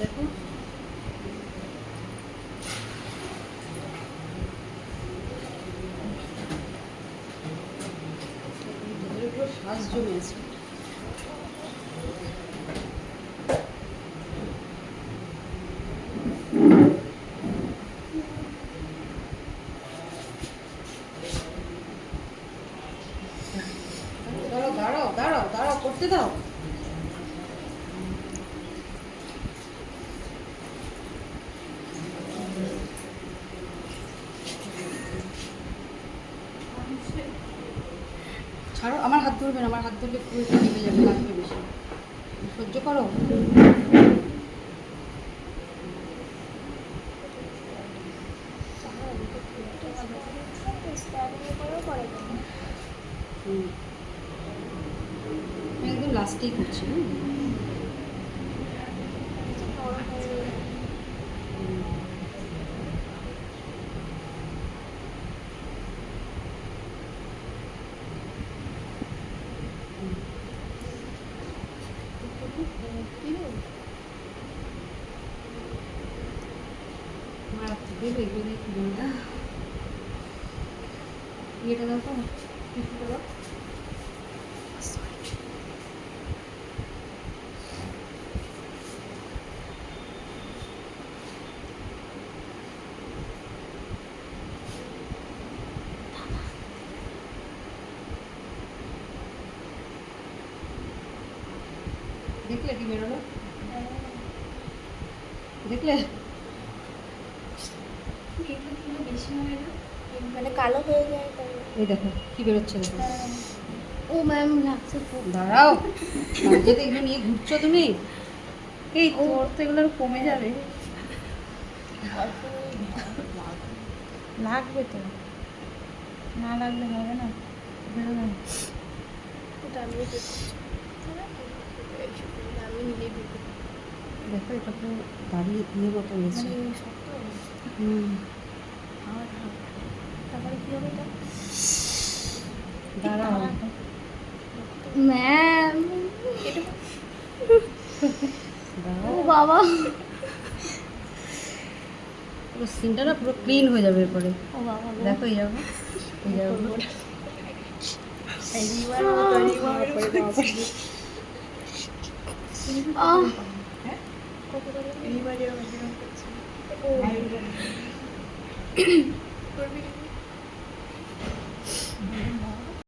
দেখো দাঁড়াও দাঁড়াও দাঁড়াও করতে দাও। ছাড়ো, আমার হাত ধরবেন আমার হাত ধরলে পুরো কেটে যাবে, লাগবে বেশি। সহ্য করো। একদম লাস্টেই করছি, হুম। হুম। আমার হাত থেকে এগুলো দিয়ে কি বলব ইয়েটা দাও তো টিস্যুটা দাও দেখলে কি বেরোলো দেখলে মানে কালো হয়ে যায় এই দেখো কি বেরোচ্ছে দেখো। ও ম্যাম লাগছে দাঁড়াও যেতে এগুলো নিয়ে ঘুরছো তুমি? এই তোর তো এগুলো আরও কমে যাবে। লাগবে তো। না লাগলে হবে না বেরোবে না। ওটা আমি দেখছি। আমি নিজে দেখি দেখো এটা পুরো দাঁড়িয়ে দিয়ে মতো হয়েছে। মানে হুম। তারপরে কি হবে এটা দাঁড়াও ম্যাম ও বাবা। পুরো স্কিনটা না পুরো ক্লিন হয়ে যাবে এরপরে। ও বাবা। দেখো এই যাব। এই যাব। এইবার মতো, এইবার মতো। আহ। কত করে? ও। করবি কি?